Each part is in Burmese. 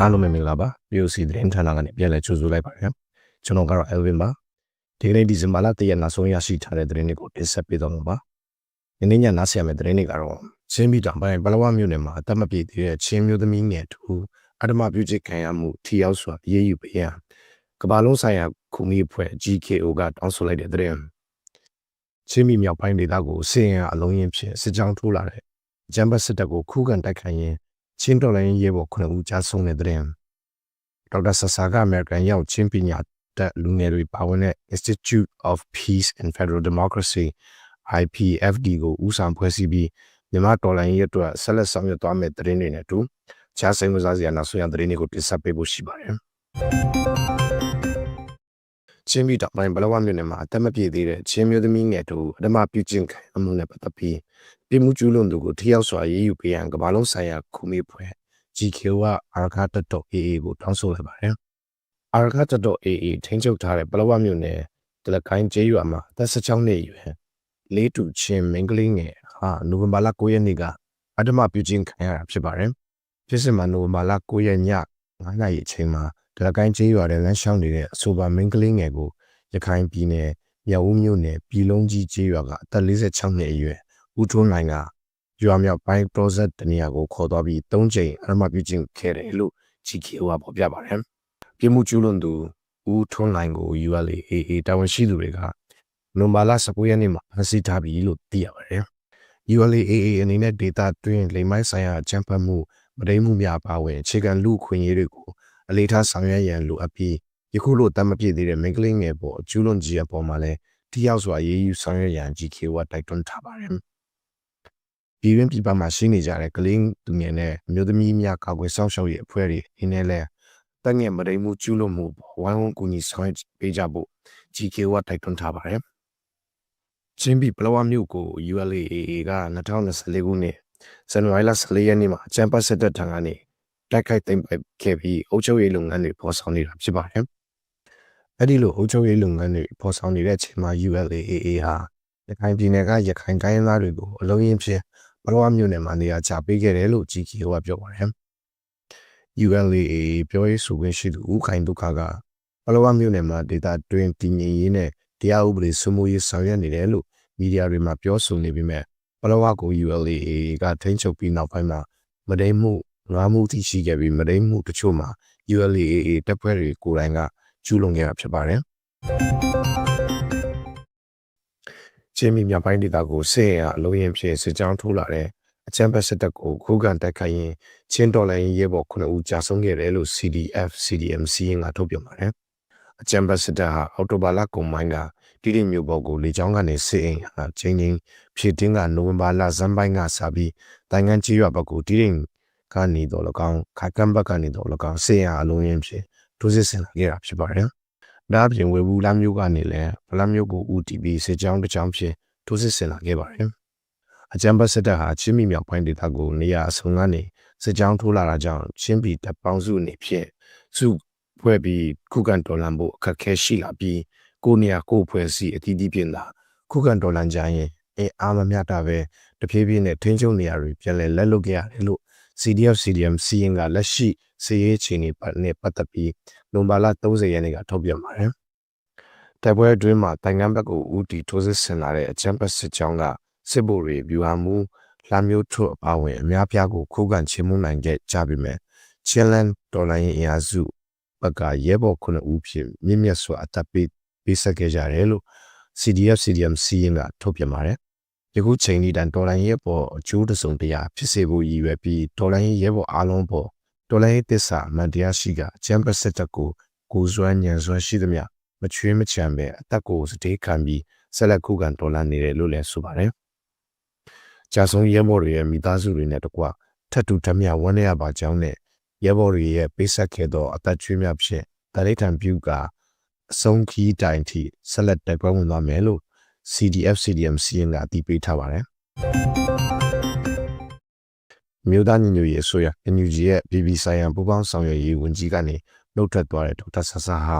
အားလုံးပဲမင်္ဂလာပါ POC သတင်းဌာနကနေပြန်လည်ကြိုဆိုလိုက်ပါရစေကျွန်တော်ကတော့ Elvin ပါဒီကနေ့ဒီဇင်ဘာလ3ရက်နောက်ဆုံးရရှိထားတဲ့သတင်းတွေကိုတင်ဆက်ပေးတော့မှာပါဒီနေ့ညနားဆင်ရမယ့်သတင်းတွေကတော့ချင်းပြည်တောင်ပိုင်းဘလဝမြို့နယ်မှာအသက်မပြည့်သေးတဲ့ချင်းမျိုးသမီးငယ်တူအဓမ္မပြုချစ်ခံရမှုထီရောက်စွာရေးယူပေးရန်ကမ္ဘာလုံးဆိုင်ရာခုမီအဖွဲ့ GKO ကတောင်းဆိုလိုက်တဲ့သတင်းချင်းပြည်မြောက်ပိုင်းဒေသကိုစင်ရအလုံးရင်ဖြင့်စစ်ကြောင်းထိုးလာတဲ့ဂျမ်ဘတ်စစ်တပ်ကိုခုခံတိုက်ခိုက်ရင်း ချင်းတော်လိုင်းရဲဘော်9ဦးကြားဆုံးတဲ့တဲ့ဒေါက်တာဆဆာကအမေရိကန်ရောက်ချင်းပညာတက်လူငယ်တွေပါဝင်တဲ့ Institute of Peace and Federal Democracy IPFD ကိုဦးဆောင်ဖွဲ့စည်းပြီးမြန်မာတော်လိုင်းရဲအတွက်ဆက်လက်ဆောင်ရွက်သွားမယ့်တဲ့တွေနဲ့အတူခြားစိတ်ဝင်စားစရာနောက်ဆုံးရတဲ့တွေကိုတင်ဆက်ပေးဖို့ရှိပါတယ်ချင်းပြည်တောင်ပိုင်းဘလဝမြို့နယ်မှာအသက်မပြည့်သေးတဲ့ချင်းမျိုးသမီးငယ်တို့အဓမ္မပြုကျင့်ခံအမှုနဲ့ပတ်သက်ပြီး ပြည်မှုကျူးလွန်သူကိုထိရောက်စွာရေးယူပေးရန်ကမ္ဘာလုံးဆိုင်ရာခုမေးဖွဲ့ GKO ကအာရခတတ်တော် AA ကိုတောင်းဆိုလိုက်ပါတယ်။အာရခတတ်တော် AA ထိန်းချုပ်ထားတဲ့ပလောဝမြို့နယ်တလကိုင်းကျေးရွာမှာအသက်16နှစ်အရွယ်လေးတူချင်းမင်းကလေးငယ်ဟာနိုဝင်ဘာလ9ရက်နေ့ကအဓမ္မပြုကျင့်ခံရတာဖြစ်ပါတယ်။ဖြစ်စဉ်မှာနိုဝင်ဘာလ9ရက်ည9နာရီအချိန်မှာတလကိုင်းကျေးရွာထဲလမ်းလျှောက်နေတဲ့အဆိုပါမင်းကလေးငယ်ကိုရခိုင်ပြည်နယ်မြောက်ဦးမြို့နယ်ပြည်လုံးကြီးကျေးရွာကအသက်46နှစ်အရွယ် ဦးထွန်းနိုင်ကရွာမြောက်ပိုင်း project တနေရာကိုခေါ်သွားပြီး၃ချိန်အရမပြုခြင်းခဲ့တယ်လို့ GKO ကဖော်ပြပါတယ်။ပြည်မှုကျူးလွန်သူဦးထွန်းနိုင်ကို ULAA တာဝန်ရှိသူတွေကနိုမာလာ19ရက်နေ့မှာဖမ်းဆီးထားပြီလို့သိရပါတယ်။ ULAA အနေနဲ့ဒေတာတွင်းလိမ်မိုင်းဆိုင်ရာချမ်းဖတ်မှုမတိမ်မှုများပါဝင်အခြေခံလူခွင့်ရေးတွေကိုအလေးထားဆောင်ရွက်ရန်လိုအပ်ပြီးယခုလိုတတ်မပြည့်သေးတဲ့မိန်းကလေးငယ်ပေါ်ကျူးလွန်ကြီးအပေါ်မှာလည်းတိရောက်စွာရေးယူဆောင်ရွက်ရန် GKO ကတိုက်တွန်းထားပါတယ်။ ပြည်တွင်းပြည်ပမှာရှိနေကြတဲ့ကလေးသူငယ်နဲ့အမျိုးသမီးများကာကွယ်စောင့်ရှောက်ရေးအဖွဲ့တွေအင်းနဲ့လဲတက်ငယ်မရိမှုကျူးလွန်မှုဝိုင်းဝန်းကူညီဆောင်ရွက်ပေးကြဖို့ GKO ကတိုက်တွန်းထားပါတယ်။ချင်းပြည်ပလောဝမြို့ကို ULAA က2024ခုနှစ်ဇန်နဝါရီလ14ရက်နေ့မှာချမ်ပတ်စစ်တပ်ထံကနေတိုက်ခိုက်သိမ်းပိုက်ခဲ့ပြီးအုပ်ချုပ်ရေးလုပ်ငန်းတွေဖော်ဆောင်နေတာဖြစ်ပါတယ်။အဲ့ဒီလိုအုပ်ချုပ်ရေးလုပ်ငန်းတွေဖော်ဆောင်နေတဲ့အချိန်မှာ ULAA ဟာရခိုင်ပြည်နယ်ကရခိုင်တိုင်းရင်းသားတွေကိုအလုံးရင်ဖြင့် ဘလောဝမြို့နယ်မှာနေရာချပေးခဲ့တယ်လို့ GKO ကပြောပါတယ်။ ULAA ပြောရေးဆိုခွင့်ရှိသူဦးခိုင်ဒုက္ခကဘလောဝမြို့နယ်မှာဒေတာတွင်တည်ငြိမ်ရေးနဲ့တရားဥပဒေစိုးမိုးရေးဆောင်ရွက်နေတယ်လို့မီဒီယာတွေမှာပြောဆိုနေပေမဲ့ဘလောဝကို ULAA ကထိန်းချုပ်ပြီးနောက်ပိုင်းမှာမတိမ်မှုငါးမှုထိရှိခဲ့ပြီးမတိမ်မှုတချို့မှာ ULAA တပ်ဖွဲ့တွေကိုယ်တိုင်ကကျူးလွန်ခဲ့တာဖြစ်ပါတယ်။ ချင်းပြည်မြောက်ပိုင်းဒေသကိုစစ်ရင်အလုံးရင်ဖြင့်စစ်ကြောင်းထိုးလာတဲ့အချမ်းဘတ်စစ်တပ်ကိုခုခံတိုက်ခိုက်ရင်ချင်းတော်လိုင်းရဲဘော်9ဦးကြာဆုံးခဲ့တယ်လို့ CDF CDMC ကထုတ်ပြန်ပါတယ်။အချမ်းဘတ်စစ်တပ်ဟာအော်တိုဘာလကုန်ပိုင်းကတိတိမျိုးပေါ်ကိုလေကြောင်းကနေစစ်ရင်ဟာချင်းချင်းဖြည့်တင်းကနိုဝင်ဘာလဇန်ပိုင်းကစပြီးတိုင်ငံကြီးရွာဘက်ကိုတိတိကနေတော့၎င်းခိုင်ကံဘက်ကနေတော့၎င်းစစ်ရင်အလုံးရင်ဖြင့်ဒုစစ်ဆင်လာခဲ့တာဖြစ်ပါတယ်။ ဒါအပြင်ဝေဘူးလမ်းမျိုးကနေလည်းဗလမ်းမျိုးကို UTP စစ်ကြောင်းတစ်ကြောင်းဖြင့်ထိုးစစ်ဆင်လာခဲ့ပါတယ်။အကြံပတ်စစ်တပ်ဟာချင်းပြည်မြောက်ပိုင်းဒေသကိုနေရာအစုံကနေစစ်ကြောင်းထိုးလာတာကြောင့်ချင်းပြည်တပ်ပေါင်းစုအနေဖြင့်စုဖွဲ့ပြီးခုခံတော်လှန်ဖို့အခက်အခဲရှိလာပြီးကိုနေရာကိုဖွဲ့စီအတီးတီးပြင်သာခုခံတော်လှန်ကြရင်အဲအားမမျှတာပဲတဖြည်းဖြည်းနဲ့ထိန်းချုပ်နေရာတွေပြန်လည်လက်လွတ်ခဲ့ရတယ်လို့ CDF CDM စီရင်ကလက်ရှိ စီရေးချီနေပတ်နဲ့ပတ်သက်ပြီးလွန်ပါလာ30ရက်နေ့ကထုတ်ပြန်ပါတယ်။တိုက်ပွဲအတွင်းမှာတိုင်ငံဘက်ကိုဦးတီထိုးစစ်ဆင်လာတဲ့အချမ်းပတ်စစ်ကြောင်းကစစ်ဗိုလ်တွေဗျူဟာမှုလာမျိုးထုတ်အပါဝင်အများပြားကိုခုခံချေမှုနိုင်ခဲ့ကြပြီမဲ့ချင်းလန်ဒေါ်လာရင်အင်အားစုဘက်ကရဲဘော်ခုနှစ်ဦးဖြင့်မြင့်မြတ်စွာအသက်ပေးပေးဆက်ခဲ့ကြတယ်လို့ CDF CDM စီရင်ကထုတ်ပြန်ပါတယ်။ယခုချိန်ဒီတန်ဒေါ်လာရဲပေါ်အကျိုးတစုံတရာဖြစ်စေဖို့ရည်ရွယ်ပြီးဒေါ်လာရဲဘော်အားလုံးပေါ် တော်လိုင်းသစ္စာအမှန်တရားရှိကအကျံပစက်တက်ကိုကိုစွမ်းညံစွမ်းရှိသမျှမချွေးမချံပဲအသက်ကိုစတေးခံပြီးဆက်လက်ခုခံတော်လှန်နေတယ်လို့လည်းဆိုပါတယ်။ကြာဆုံးရဲဘော်တွေရဲ့မိသားစုတွေနဲ့တကွထပ်တူထမျှဝန်းရပါကြောင်းနဲ့ရဲဘော်တွေရဲ့ပေးဆက်ခဲ့သောအသက်ချွေးမြဖြင့်တရိဋ္ဌံပြုကအဆုံးခီးတိုင်ထိဆက်လက်တက်ပွဲဝင်သွားမယ်လို့ CDF CDM စီရင်ကအတည်ပြုထားပါတယ်။ မြို့သားညီညွတ်ရေးအစိုးရ NUG ရဲ့ BB ဆိုင်ရာပူးပေါင်းဆောင်ရွက်ရေးဝန်ကြီးကနေနှုတ်ထွက်သွားတဲ့ဒေါက်တာဆဆာဟာ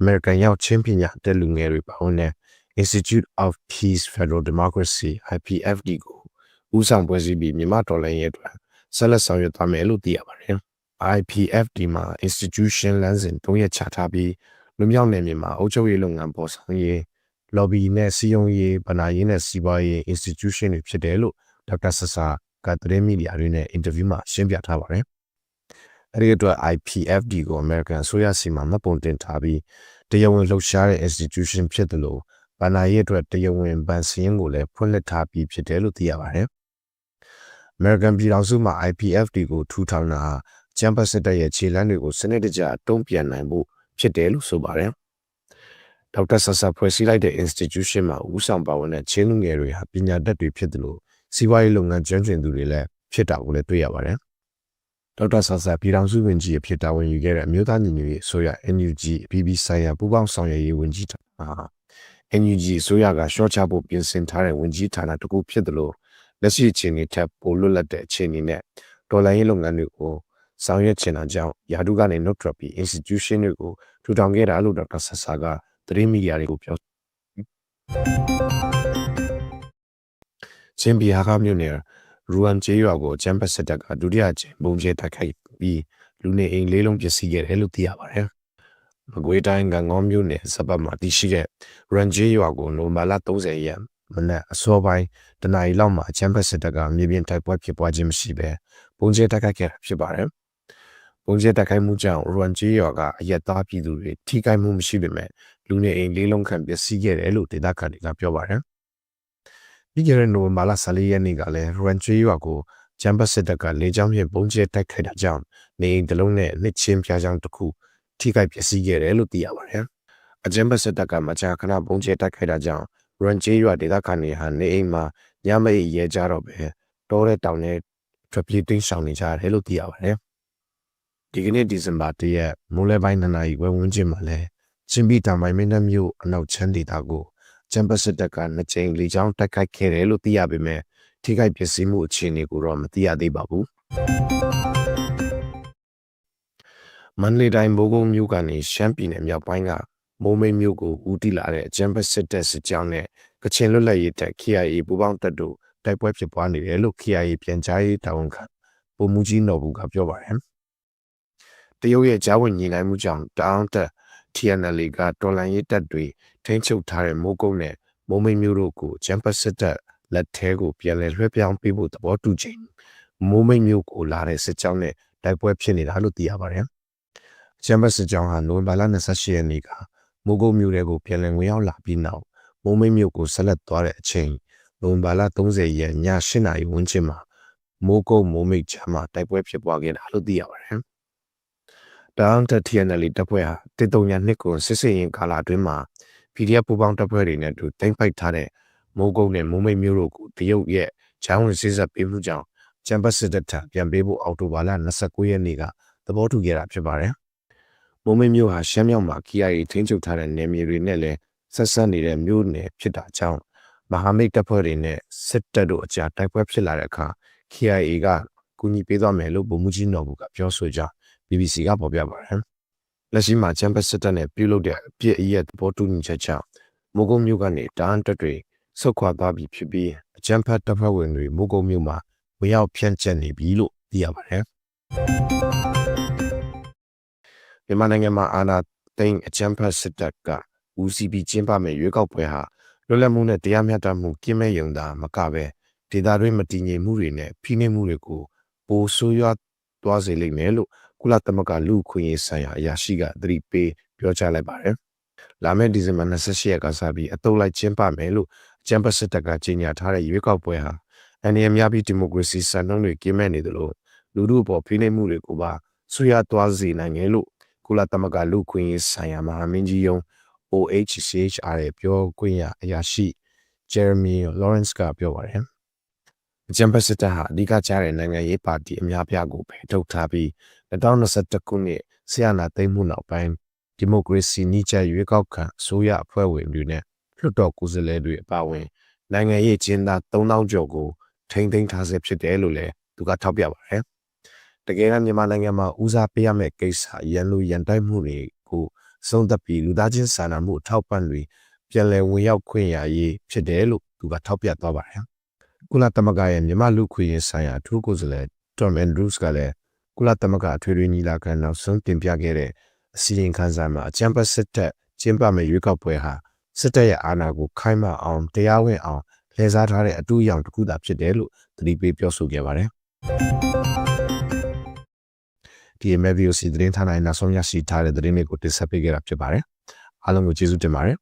American ရောက်ချင်းပညာတက်လူငယ်တွေပါဝင်တဲ့ Institute of Peace Federal Democracy IPFD ကိုဦးဆောင်ဖွဲ့စည်းပြီးမြန်မာတော်လှန်ရေးအတွက်ဆက်လက်ဆောင်ရွက်သွားမယ်လို့သိရပါတယ် IPFD မှာ institution လမ်းစဉ်၃ရက်ချထားပြီးလူမြောက်နယ်မြေမှာအုပ်ချုပ်ရေးလုပ်ငန်းပေါ်ဆောင်ရေး lobby နဲ့စီယုံရေးဗနာရေးနဲ့စီးပွားရေး institution တွေဖြစ်တယ်လို့ဒေါက်တာဆဆာ ကသတင်းမီဒီယာတွေနဲ့ interview မှာရှင်းပြထားပါတယ်။အဲဒီအတွက် IPFD ကို American အစိုးရစီမံမှတ်ပုံတင်ထားပြီးတရားဝင်လှုပ်ရှားတဲ့ institution ဖြစ်တယ်လို့ဗနာရေးအတွက်တရားဝင်ဗန်စင်းကိုလည်းဖွင့်လှစ်ထားပြီးဖြစ်တယ်လို့သိရပါတယ်။ American ပြည်ထောင်စုမှာ IPFD ကိုထူထောင်တာဟာကျမ်းပတ်စစ်တပ်ရဲ့ခြေလှမ်းတွေကိုစနစ်တကျတုံ့ပြန်နိုင်ဖို့ဖြစ်တယ်လို့ဆိုပါတယ်။ဒေါက်တာဆဆာဖွဲ့စည်းလိုက်တဲ့ institution မှာဦးဆောင်ပါဝင်တဲ့ချင်းလူငယ်တွေဟာပညာတတ်တွေဖြစ်တယ်လို့ စီးပွားရေးလုပ်ငန်းကျွမ်းကျင်သူတွေလည်းဖြစ်တာကိုလည်းတွေ့ရပါတယ်။ဒေါက်တာဆဆာပြည်ထောင်စုဝန်ကြီးအဖြစ်တာဝန်ယူခဲ့တဲ့အမျိုးသားညီညွတ်ရေးအစိုးရ NUG အပြည်ပြည်ဆိုင်ရာပူးပေါင်းဆောင်ရွက်ရေးဝန်ကြီးဌာနဟာ NUG အစိုးရကရှော့ချဖို့ပြင်ဆင်ထားတဲ့ဝန်ကြီးဌာနတစ်ခုဖြစ်တယ်လို့လက်ရှိအခြေအနေထက်ပိုလွတ်လပ်တဲ့အခြေအနေနဲ့ဒေါ်လာရေးလုပ်ငန်းတွေကိုဆောင်ရွက်ချင်တာကြောင့်ယာတုကနေနှုတ်ထွက်ပြီး institution တွေကိုထူထောင်ခဲ့တာလို့ဒေါက်တာဆဆာကသတင်းမီဒီယာတွေကိုပြော ချင်းပြည်ဟာကမြို့နယ်ရူအန်ကျေးရွာကိုချမ်ပတ်စစ်တပ်ကဒုတိယကျင်းပုံကျဲတိုက်ခိုက်ပြီးလူနေအိမ်လေးလုံးပျက်စီးခဲ့တယ်လို့သိရပါတယ်။မကွေးတိုင်းကငေါမြို့နယ်စပတ်မှာတည်ရှိတဲ့ရန်ကျေးရွာကိုနိုမာလာ30ရက်မနက်အစောပိုင်းတနအီလောက်မှာချမ်ပတ်စစ်တပ်ကမြေပြင်တိုက်ပွဲဖြစ်ပွားခြင်းမရှိဘဲပုံကျဲတိုက်ခိုက်ခဲ့တာဖြစ်ပါတယ်။ပုံကျဲတိုက်ခိုက်မှုကြောင့်ရွမ်ကျေးရွာကအရက်သားပြည်သူတွေထိခိုက်မှုမရှိပေမဲ့လူနေအိမ်လေးလုံးခန့်ပျက်စီးခဲ့တယ်လို့ဒေသခံတွေကပြောပါတယ်။ ပြီးခဲ့တဲ့နိုဝင်ဘာလ14ရက်နေ့ကလည်းရွမ်ကျေးရွာကိုဂျမ်ဘတ်စစ်တပ်ကလေကြောင်းဖြင့်ပုံကျဲတိုက်ခိုက်တာကြောင့်နေအိမ်တစ်လုံးနဲ့နှစ်ချင်းပြားချောင်းတစ်ခုထိခိုက်ပျက်စီးခဲ့တယ်လို့သိရပါတယ်။အဂျမ်ဘတ်စစ်တပ်ကမကြာခဏပုံကျဲတိုက်ခိုက်တာကြောင့်ရွမ်ကျေးရွာဒေသခံတွေဟာနေအိမ်မှာညမအိပ်ရဲကြတော့ပဲတောတဲ့တောင်နဲ့ထွက်ပြေးတိမ်းရှောင်နေကြရတယ်လို့သိရပါတယ်။ဒီကနေ့ဒီဇင်ဘာ၁ရက်မိုးလယ်ပိုင်းနှစ်နာရီဝဲဝန်းကျင်မှာလဲချင်းပြည်တောင်ပိုင်းမင်းတပ်မြို့အနောက်ချမ်းဒေသကို ကျမ်ပတ်စစ်တပ်ကနှစ်ကြိမ်လေကြောင်းတိုက်ခိုက်ခဲ့တယ်လို့သိရပေမဲ့ထိခိုက်ပျက်စီးမှုအခြေအနေကိုတော့မသိရသေးပါဘူးမန္တလေးတိုင်းဘိုးကုန်းမြို့ကနေရှမ်းပြည်နယ်မြောက်ပိုင်းကမိုးမိတ်မြို့ကိုဦးတည်လာတဲ့ကျမ်ပတ်စစ်တပ်စစ်ကြောင်းနဲ့ကချင်လွတ်လပ်ရေးတပ် KIA ပူးပေါင်းတပ်တို့တိုက်ပွဲဖြစ်ပွားနေတယ်လို့ KIA ပြန်ကြားရေးတာဝန်ခံပုံမူကြီးနော်ဘူးကပြောပါတယ်တရုတ်ရဲ့ဂျာဝင်ညီနိုင်မှုကြောင့်တအောင်းတက် TNL ကတော်လန်ရေးတပ်တွေထိန်းချုပ်ထားတဲ့မိုးကုတ်နဲ့မိုးမိတ်မျိုးတို့ကိုဂျမ်ပတ်စစ်တပ်လက်ထဲကိုပြန်လည်လွှဲပြောင်းပေးဖို့သဘောတူချိန်မိုးမိတ်မျိုးကိုလာတဲ့စစ်ကြောင်းနဲ့တိုက်ပွဲဖြစ်နေတာလို့သိရပါတယ်။ဂျမ်ပတ်စစ်ကြောင်းဟာနိုဝင်ဘာလ28ရက်နေ့ကမိုးကုတ်မျိုးတွေကိုပြန်လည်ဝင်ရောက်လာပြီးနောက်မိုးမိတ်မျိုးကိုဆက်လက်သွားတဲ့အချိန်နိုဝင်ဘာလ30ရက်ည8နာရီဝန်းကျင်မှာမိုးကုတ်မိုးမိတ်ချမ်းမှာတိုက်ပွဲဖြစ်ပွားခဲ့တာလို့သိရပါတယ်။ တအောင်းတက် TNL တပ်ဖွဲ့ဟာတစ်တုံညာနှစ်ကိုစစ်စစ်ရင်ကာလာအတွင်းမှာ PDF ပူပေါင်းတပ်ဖွဲ့တွေနဲ့အတူတင်ပိုက်ထားတဲ့မိုးကုတ်နဲ့မိုးမိတ်မျိုးတို့ကိုတရုတ်ရဲ့ဂျောင်းဝင်စစ်ဆက်ပေးမှုကြောင့်ကျန်ပတ်စစ်တပ်ထံပြန်ပေးဖို့အော်တိုဘာလ29ရက်နေ့ကသဘောတူခဲ့တာဖြစ်ပါတယ်။မိုးမိတ်မျိုးဟာရှမ်းမြောက်မှာ KIA ထိန်းချုပ်ထားတဲ့နယ်မြေတွေနဲ့လည်းဆက်ဆက်နေတဲ့မျိုးနယ်ဖြစ်တာကြောင့်မဟာမိတ်တပ်ဖွဲ့တွေနဲ့စစ်တပ်တို့အကြားတိုက်ပွဲဖြစ်လာတဲ့အခါ KIA ကကူညီပေးသွားမယ်လို့ဗိုလ်မှူးကြီးနော်ဘူးကပြောဆိုကြောင်း BBC ကပေါ်ပြပါတယ်။လက်ရှိမှာချမ်ပစစ်တပ်နဲ့ပြုလုပ်တဲ့အပြစ်အရက်သဘောတူညီချက်ကြောင့်မိုးကုံမြို့ကနေတန်းတက်တွေဆုတ်ခွာသွားပြီဖြစ်ပြီးအကြမ်းဖက်တပ်ဖွဲ့ဝင်တွေမိုးကုံမြို့မှာဝင်ရောက်ဖြန့်ကျက်နေပြီလို့သိရပါတယ်။မြန်မာနိုင်ငံမှာအာဏာသိမ်းအကြမ်းဖက်စစ်တပ်က UCB ကျင်းပမဲ့ရွေးကောက်ပွဲဟာလွတ်လပ်မှုနဲ့တရားမျှတမှုကင်းမဲ့ရုံသာမကပဲဒေသတွင်းမတည်ငြိမ်မှုတွေနဲ့ဖိနှိပ်မှုတွေကိုပိုဆိုးရွားသွားစေလိမ့်မယ်လို့ ကုလသမဂ္ဂလူ့ခွင့်ရေးဆိုင်ရာအရာရှိကသတိပေးပြောကြားလိုက်ပါတယ်။လာမယ့်ဒီဇင်ဘာ28ရက်ကစပြီးအတုပ်လိုက်ကျင်းပမယ်လို့ကျမ်းပတ်စစ်တပ်ကကြေညာထားတဲ့ရွေးကောက်ပွဲဟာအန်ဒီအများပြီးဒီမိုကရေစီစံနှုန်းတွေကင်းမဲ့နေတယ်လို့လူထုအပေါ်ဖိနှိပ်မှုတွေကိုပါဆွေးရသွားစေနိုင်တယ်လို့ကုလသမဂ္ဂလူ့ခွင့်ရေးဆိုင်ရာမဟာမင်းကြီးယုံ OHCHR ရဲ့ပြောခွင့်ရအရာရှိ Jeremy Lawrence ကပြောပါတယ်။ အကြံပတ်စစ်တပ်ဟာအဓိကကျတဲ့နိုင်ငံရေးပါတီအများပြားကိုဖယ်ထုတ်ထားပြီး2021ခုနှစ်ဆရာနာသိမ်းမှုနောက်ပိုင်းဒီမိုကရေစီနှိကျရွေးကောက်ခံအစိုးရအဖွဲ့ဝင်တွေနဲ့လွှတ်တော်ကိုယ်စားလှယ်တွေအပါအဝင်နိုင်ငံရေးကျင်းသား3000ကျော်ကိုထိန်းသိမ်းထားဆဲဖြစ်တယ်လို့လည်းသူကထောက်ပြပါတယ်။တကယ်ကမြန်မာနိုင်ငံမှာဦးစားပေးရမယ့်ကိစ္စရန်လူရန်တိုက်မှုတွေကိုစုံသက်ပြီးလူသားချင်းစာနာမှုအထောက်ပံ့တွေပြန်လည်ဝင်ရောက်ခွင့်ရရေးဖြစ်တယ်လို့သူကထောက်ပြသွားပါတယ်။ ကုလသမဂ္ဂရဲ့မြန်မာလူခွင့်ရေးဆိုင်ရာအထူးကိုယ်စားလှယ် Tom Andrews ကလည်းကုလသမဂ္ဂအထွေထွေညီလာခံနောက်ဆုံးတင်ပြခဲ့တဲ့အစီရင်ခံစာမှာအကြံပတ်စစ်တပ်ကျင်းပမဲ့ရွေးကောက်ပွဲဟာစစ်တပ်ရဲ့အာဏာကိုခိုင်းမအောင်တရားဝင်အောင်လှည့်စားထားတဲ့အတူအယောင်တစ်ခုသာဖြစ်တယ်လို့သတိပေးပြောဆိုခဲ့ပါတယ်ဒီ MVOC သတင်းဌာနရဲ့နောက်ဆုံးရရှိထားတဲ့သတင်းတွေကိုတင်ဆက်ပေးခဲ့တာဖြစ်ပါတယ်အားလုံးကိုကျေးဇူးတင်ပါတယ်